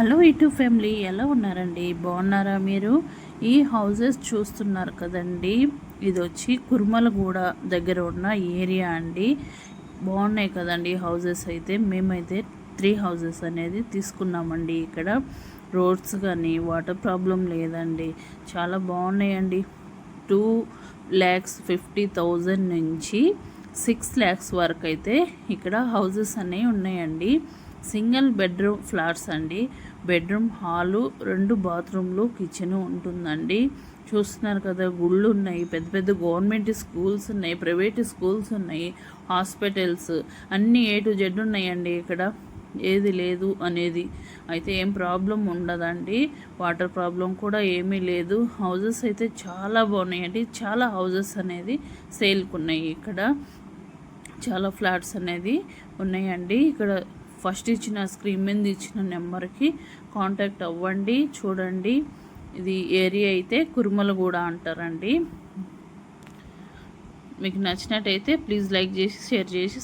Hello e ఇటు family ఎలా ఉన్నారండి? బాగున్నారా మీరు? ఈ హౌసెస్ చూస్తున్నారు కదండి. ఇది వచ్చి కుర్మలగూడ దగ్గర ఉన్న ఏరియా అండి. బాగున్నాయి కదండి హౌసెస్ అయితే. మేమైతే త్రీ హౌసెస్ అనేది తీసుకున్నామండి ఇక్కడ. రోడ్స్ కానీ వాటర్ ప్రాబ్లం లేదండి. చాలా బాగున్నాయండి. టూ ల్యాక్స్ ఫిఫ్టీ థౌజండ్ నుంచి సిక్స్ ల్యాక్స్ వరకు అయితే ఇక్కడ హౌసెస్ అనేవి ఉన్నాయండి. సింగిల్ బెడ్రూమ్ ఫ్లాట్స్ అండి. బెడ్రూమ్ హాలు రెండు బాత్రూమ్లు కిచెన్ ఉంటుందండి. చూస్తున్నారు కదా గుళ్ళు ఉన్నాయి పెద్ద పెద్ద గవర్నమెంట్ స్కూల్స్ ఉన్నాయి ప్రైవేట్ స్కూల్స్ ఉన్నాయి హాస్పిటల్స్ అన్నీ ఏ టు జెడ్ ఉన్నాయండి ఇక్కడ. ఏది లేదు అనేది. అయితే ఏం ప్రాబ్లం ఉండదండి. వాటర్ ప్రాబ్లం కూడా ఏమీ లేదు. హౌజెస్ అయితే చాలా బాగున్నాయండి. చాలా హౌజెస్ అనేది సేల్కి ఉన్నాయి ఇక్కడ. చాలా ఫ్లాట్స్ అనేది ఉన్నాయండి. ఇక్కడ ఫస్ట్ ఇచ్చిన స్క్రీన్ మీద ఇచ్చిన నెంబర్కి కాంటాక్ట్ అవ్వండి చూడండి. ఇది ఏరియా అయితే కురుమలగూడ అంటారండి. మీకు నచ్చినట్టయితే ప్లీజ్ లైక్ చేసి షేర్ చేసి